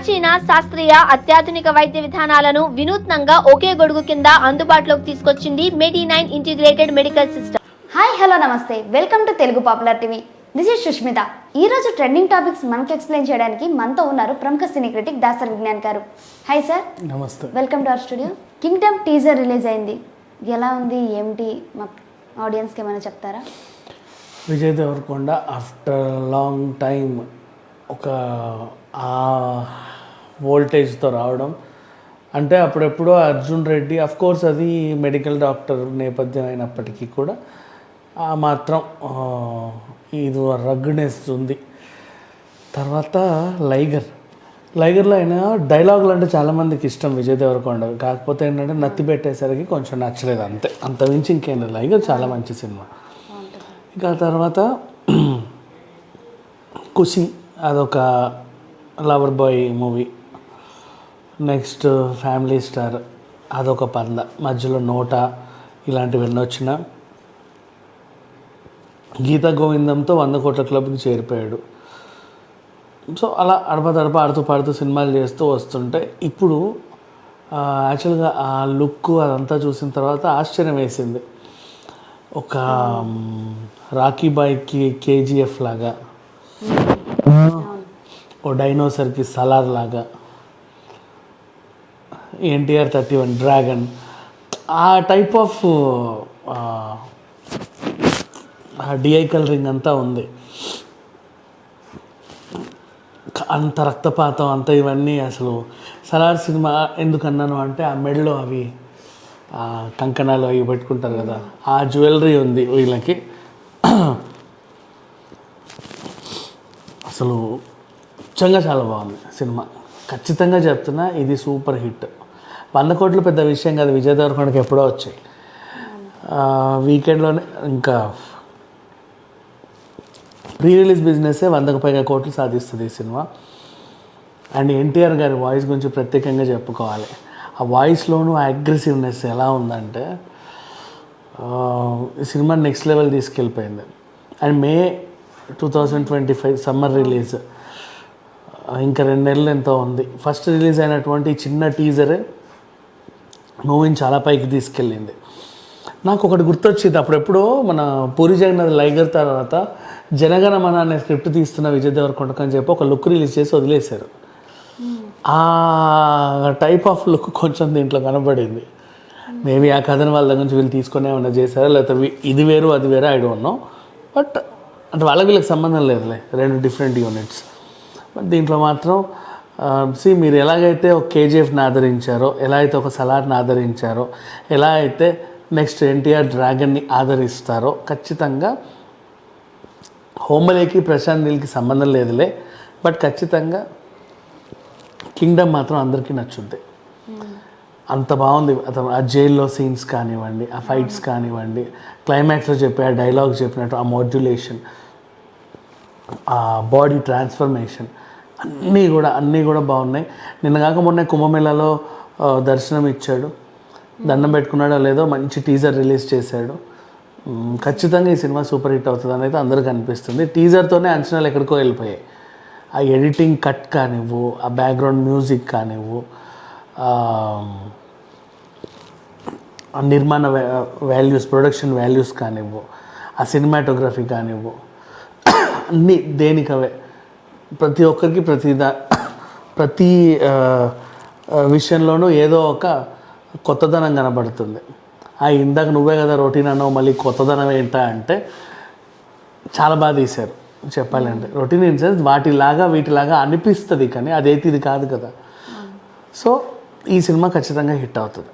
ప్రాచీన శాస్త్రీయ అత్యాధునిక వైద్య విధానాలను వినూత్నంగా ఒకే గొడుగు కింద అందుబాటులోకి తీసుకొచ్చింది మెడి nine integrated medical system. Hi hello నమస్తే. Welcome to Telugu popular TV. This is Sushmita. ఈ రోజు ట్రెండింగ్ టాపిక్స్ మనకు ఎక్స్ప్లెయిన్ చేయడానికి మనతో ఉన్నారు ప్రముఖ సినీ critic Dasari Vignan garu. Hi sir నమస్తే. Welcome to our studio kingdom teaser release అయింది. ఎలా ఉంది? ఏమిటి? మా ఆడియన్స్కి ఏమైనా చెప్తారా? Vijay Deverakonda after long time ఒక ఆ వోల్టేజ్తో రావడం. అంటే అప్పుడెప్పుడో అర్జున్ రెడ్డి అఫ్ కోర్స్ అది మెడికల్ డాక్టర్ నేపథ్యం అయినప్పటికీ కూడా ఆ మాత్రం ఇది రగ్నెస్ ఉంది. తర్వాత లైగర్. లైగర్లో అయినా డైలాగులు అంటే చాలామందికి ఇష్టం విజయ్ దేవరకొండ. కాకపోతే ఏంటంటే నత్తి పెట్టేసరికి కొంచెం నచ్చలేదు అంతే. అంత మించి ఇంకేం లైగర్ చాలా మంచి సినిమా. ఇక తర్వాత ఖుషి అదొక lover boy movie. Next family star అదొక పంద. మధ్యలో నోట ఇలాంటివి ఎన్నో వచ్చిన గీతా గోవిందంతో వంద కోట్ల క్లబ్కి చేరిపోయాడు. సో అలా అడపదడప ఆడుతూ పాడుతూ సినిమాలు చేస్తూ వస్తుంటే ఇప్పుడు యాక్చువల్గా ఆ లుక్ అదంతా చూసిన తర్వాత ఆశ్చర్యం వేసింది. ఒక రాఖీ రాకీ బాయ్కి కేజీఎఫ్ లాగా ఓ డైనోసర్కి సలార్ లాగా. NTR thirty one dragon. ఆ టైప్ ఆఫ్ డిఐ కలరింగ్ అంతా ఉంది. అంత రక్తపాతం అంత ఇవన్నీ అసలు సలార్ సినిమా ఎందుకన్నాను అంటే ఆ మెడలో అవి ఆ కంకణాలు అవి పెట్టుకుంటారు కదా ఆ జ్యువెలరీ ఉంది వీళ్ళకి. అసలు నిజంగా చాలా బాగుంది సినిమా. ఖచ్చితంగా చెప్తున్నా ఇది సూపర్ హిట్. వంద కోట్లు పెద్ద విషయం కాదు విజయ్ దేవరకొండకి ఎప్పుడో వచ్చాయి. వీకెండ్లోనే ఇంకా ప్రీ రిలీజ్ బిజినెసే వందకు పైగా కోట్లు సాధిస్తుంది ఈ సినిమా. అండ్ ఎన్టీఆర్ గారి వాయిస్ గురించి ప్రత్యేకంగా చెప్పుకోవాలి. ఆ వాయిస్లోనూ ఆ అగ్రెసివ్నెస్ ఎలా ఉందంటే ఈ సినిమా next level తీసుకెళ్ళిపోయింది. And May two thousand twenty five summer release. ఇంకా రెండు నెలలు ఎంతో ఉంది. ఫస్ట్ రిలీజ్ అయినటువంటి చిన్న టీజరే మూవీని చాలా పైకి తీసుకెళ్ళింది. నాకు ఒకటి గుర్తొచ్చింది. అప్పుడెప్పుడో మన పూరి జగన్నాథ్ లైగర్ తర్వాత జనగణమన అనే స్క్రిప్ట్ తీస్తున్న విజయ్ దేవరకొండకు అని చెప్పి ఒక లుక్ రిలీజ్ చేసి వదిలేశారు. ఆ టైప్ ఆఫ్ లుక్ కొంచెం దీంట్లో కనబడింది. మేబీ ఆ కథను వాళ్ళ దగ్గర నుంచి వీళ్ళు తీసుకునే ఏమన్నా చేశారా? లేకపోతే ఇది వేరు అది వేరే ఐ డోంట్ నో బట్ అంటే వాళ్ళకి వీళ్ళకి సంబంధం లేదులే. రెండు డిఫరెంట్ యూనిట్స్ దీంట్లో మాత్రం సి మీరు ఎలాగైతే ఒక కేజీఎఫ్ని ఆదరించారో ఎలా అయితే ఒక సలార్ని ఆదరించారో ఎలా అయితే నెక్స్ట్ ఎన్టీఆర్ డ్రాగన్ని ఆదరిస్తారో ఖచ్చితంగా హోమలేకి ప్రశాంత్ నీల్కి సంబంధం లేదులే బట్ ఖచ్చితంగా కింగ్డమ్ మాత్రం అందరికీ నచ్చుద్ది. అంత బాగుంది. అతను ఆ జైల్లో సీన్స్ కానివ్వండి ఆ ఫైట్స్ కానివ్వండి క్లైమాక్స్లో చెప్పే ఆ డైలాగ్ చెప్పినట్టు ఆ మాడ్యులేషన్ ఆ బాడీ ట్రాన్స్ఫర్మేషన్ అన్నీ కూడా అన్నీ కూడా బాగున్నాయి. నిన్న కాక మొన్న కుంభమేళాలో దర్శనం ఇచ్చాడు. దండం పెట్టుకున్నాడో లేదో మంచి టీజర్ రిలీజ్ చేశాడు. ఖచ్చితంగా ఈ సినిమా సూపర్ హిట్ అవుతుంది అనేది అందరికీ అనిపిస్తుంది. టీజర్తోనే అంచనాలు ఎక్కడికో వెళ్ళిపోయాయి. ఆ ఎడిటింగ్ కట్ కానివ్వు ఆ బ్యాక్గ్రౌండ్ మ్యూజిక్ కానివ్వు నిర్మాణ వాల్యూస్ ప్రొడక్షన్ వాల్యూస్ కానివ్వు ఆ సినిమాటోగ్రఫీ కానివ్వు అన్నీ దేనికవే. ప్రతి ఒక్కరికి ప్రతి దా ప్రతి విషయంలోనూ ఏదో ఒక కొత్తదనం కనబడుతుంది. ఆ ఇందాక నువ్వే కదా రొటీన్ అన్నావు మళ్ళీ కొత్తదనం ఏంటా అంటే చాలా బాగా తీశారు చెప్పాలంటే. రొటీన్ ఇన్ సెన్స్ వాటిలాగా వీటిలాగా అనిపిస్తుంది కానీ అదైతే ఇది కాదు కదా. సో ఈ సినిమా ఖచ్చితంగా హిట్ అవుతుంది.